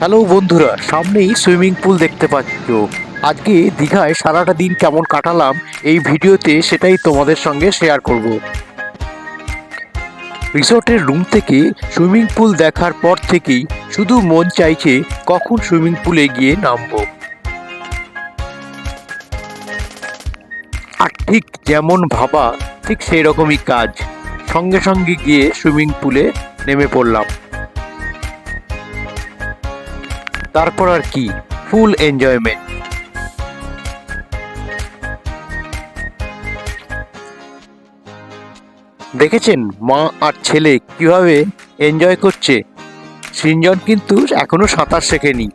Hello বন্ধুরা, সামনেই swimming pool দেখতে পাচ্ছ। আজকে দীঘায় সারাটা দিন কেমন কাটালাম এই ভিডিওতে সেটাই তোমাদের সঙ্গে শেয়ার করব। রিসর্টের রুম থেকে সুইমিং পুল দেখার পর থেকেই শুধু মন চাইছে কখন সুইমিং পুলে গিয়ে নামবো। আর ঠিক যেমন ভাবা, ঠিক সেই রকমই কাজ। সঙ্গে সঙ্গে গিয়ে সুইমিং পুলে নেমে পড়লাম। তারপর আর কি? ফুল এনজয়মেন্ট দেখেছেন মা আর ছেলে কীভাবে এনজয় করছে? সৃঞ্জন কিন্তু এখনও সাঁতার শেখেনি।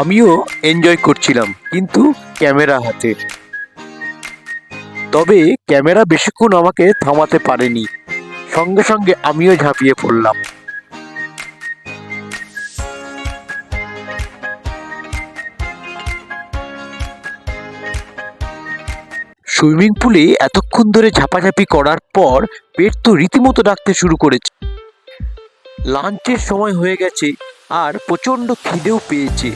আমিও এনজয় করছিলাম, কিন্তু ক্যামেরা হাতে। তবে ক্যামেরা বেশিক্ষণ আমাকে থামাতে পারেনি। সঙ্গে সঙ্গে আমিও ঝাঁপিয়ে পড়লাম। সুইমিং পুলে এতক্ষণ ধরে ঝাপাঝাপি করার পর পেট তো রীতিমতো ডাকতে শুরু করেছে। লাঞ্চের সময় হয়ে গেছে আর প্রচণ্ড খিদেও পেয়েছে।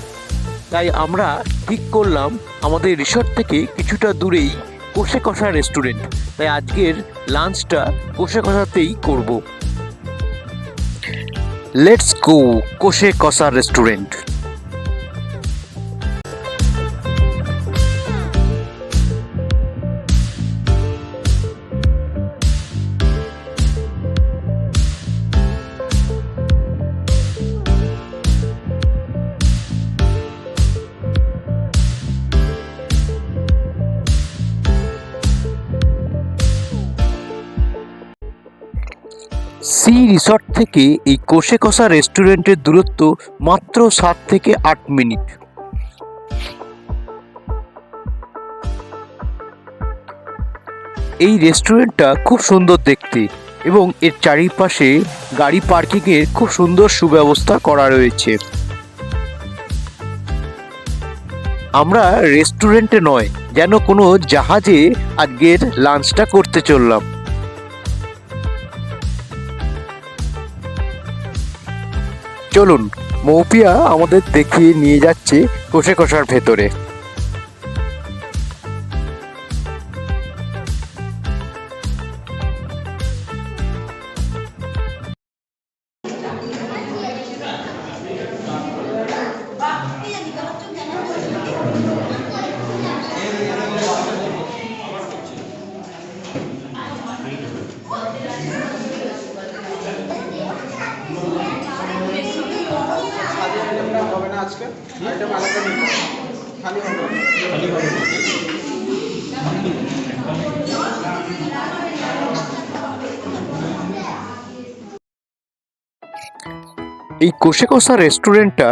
তাই আমরা ঠিক করলাম আমাদের রিসর্ট থেকে কিছুটা দূরেই কোষে কষা রেস্টুরেন্ট। তাই আজকের লাঞ্চটা কোষে কষাতেই করব। লেটস গো কষে কষা রেস্টুরেন্ট। সি রিসর্ট থেকে এই কোষে কষা রেস্টুরেন্টের দূরত্ব মাত্র সাত থেকে আট মিনিট। এই রেস্টুরেন্টটা খুব সুন্দর দেখতে এবং এর চারিপাশে গাড়ি পার্কিংয়ের খুব সুন্দর সুব্যবস্থা করা রয়েছে। আমরা রেস্টুরেন্টে নয়, যেন কোনো জাহাজে আজকের লাঞ্চটা করতে চললাম। চলুন মৌপিয়া আমাদের দেখিয়ে নিয়ে যাচ্ছে কোষে কষার ভেতরে। এই কোষে কষা রেস্টুরেন্টটা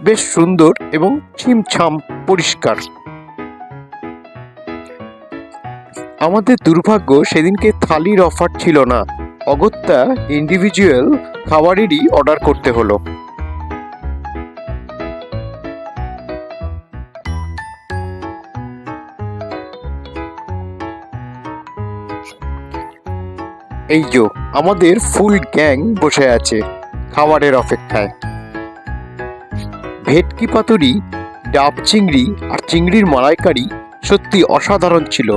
বেশ সুন্দর এবং ছিমছাম পরিষ্কার। আমাদের দুর্ভাগ্য সেদিনকে থালির অফার ছিল না। অগত্যা ইন্ডিভিজুয়াল খাবারেরই অর্ডার করতে হলো। এই যো, আমাদের ফুল গ্যাং বসে আছে খাবারের অপেক্ষায়। ভেটকি পাতুরি, ডাব চিংড়ি আর চিংড়ির মালাইকারি সত্যি অসাধারণ ছিল।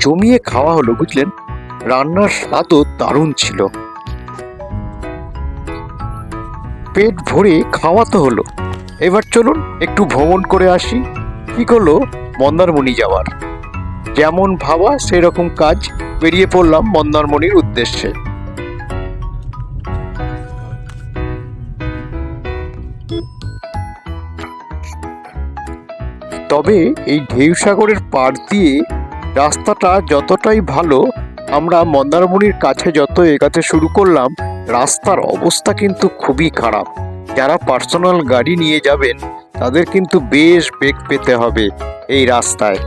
জমিয়ে খাওয়া হলো, বুঝলেন? রান্নার স্বাদও দারুণ ছিল। পেট ভরে খাওয়া তো হলো। এবার চলুন একটু ভ্রমণ করে আসি। কি করল মন্দারমণি যাওয়ার? যেমন ভাবা, সেরকম কাজ বেরিয়ে পড়লাম মন্দারমণির উদ্দেশ্যে। তবে এই ঢেউ সাগরের পাড় দিয়ে রাস্তাটা যতটাই ভালো, আমরা মন্দারমণির কাছে যত এগাতে শুরু করলাম, রাস্তার অবস্থা কিন্তু খুবই খারাপ। যারা পার্সোনাল গাড়ি নিয়ে যাবেন, তাদের কিন্তু বেশ বেগ পেতে হবে এই রাস্তায়।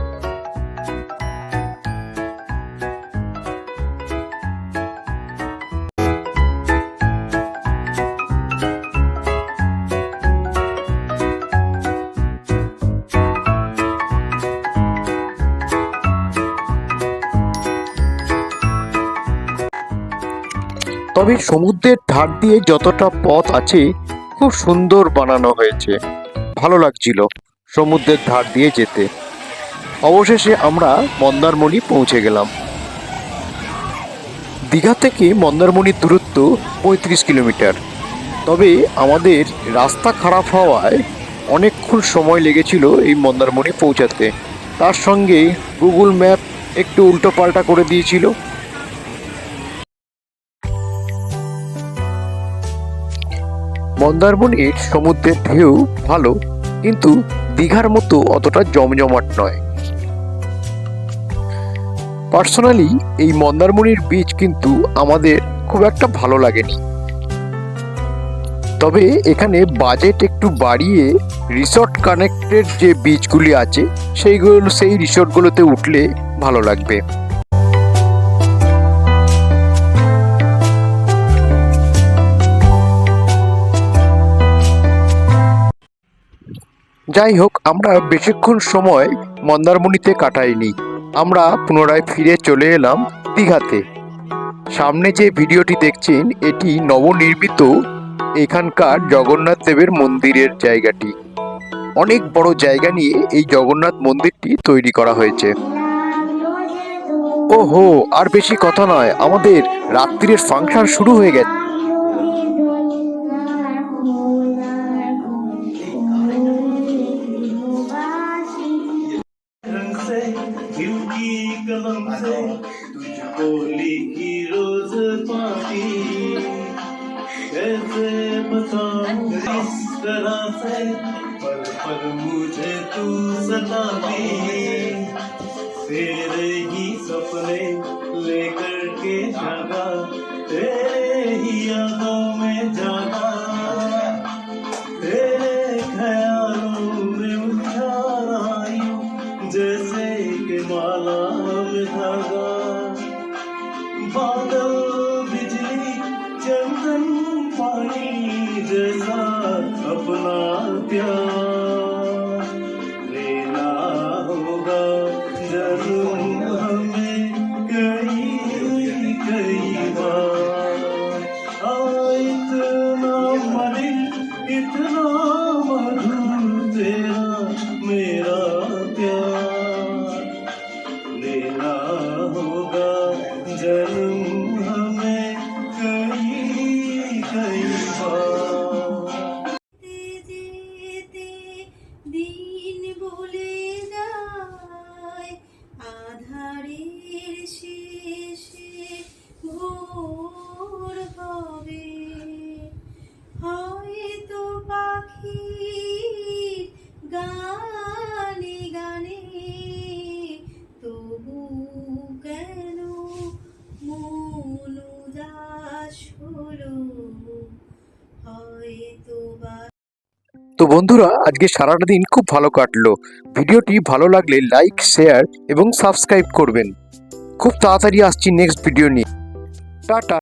তবে সমুদ্রের ধার দিয়ে যতটা পথ আছে, খুব সুন্দর বানানো হয়েছে। ভালো লাগছিল সমুদ্রের ধার দিয়ে যেতে। অবশেষে আমরা মন্দারমণি পৌঁছে গেলাম। দীঘা থেকে মন্দারমণির দূরত্ব পঁয়ত্রিশ কিলোমিটার। তবে আমাদের রাস্তা খারাপ হওয়ায় অনেকক্ষণ সময় লেগেছিল এই মন্দারমণি পৌঁছাতে। তার সঙ্গে গুগল ম্যাপ একটু উল্টোপাল্টা করে দিয়েছিল। মন্দারমণির সমুদ্রের ঢেউ ভালো, কিন্তু দীঘার মতো অতটা জমজমাট নয়। পার্সোনালি, এই মন্দারমণির বীচ কিন্তু আমাদের খুব একটা ভালো লাগেনি। তবে এখানে বাজেট একটু বাড়িয়ে রিসর্ট কানেক্টেড যে বিচগুলি আছে, সেইগুলো, সেই রিসর্টগুলোতে উঠলে ভালো লাগবে। যাই হোক আমরা বেশিক্ষণ সময় মন্দারমণিতে কাটাইনি। আমরা পুনরায় ফিরে চলে এলাম দীঘাতে। সামনে যে ভিডিওটি দেখছেন, এটি নবনির্মিত এখানকার জগন্নাথ দেবের মন্দিরের জায়গাটি। অনেক বড় জায়গা নিয়ে এই জগন্নাথ মন্দিরটি তৈরি করা হয়েছে। ওহো, আর বেশি কথা নয়, আমাদের রাত্রির ফাংশন শুরু হয়ে গেছে। की कलम से। तुझको लिखी रोज पाती कैसे बताऊँ इस तरह से? पल पल मुझे तू सताती। तेरे ही सपने लेकर के जागा। तेरे ही यादों में जागा। तेरे ख्यालों में उछाल आई जैसे कि माला में धागा बादल बिजली चंदन पानी जैसा अपना प्यार। Yahuda Celil তো বন্ধুরা, আজকে সারাটা দিন খুব ভালো কাটলো। ভিডিওটি ভালো লাগলে লাইক, শেয়ার এবং সাবস্ক্রাইব করবেন। খুব তাড়াতাড়ি আসছি নেক্সট ভিডিও নিয়ে। টাটা।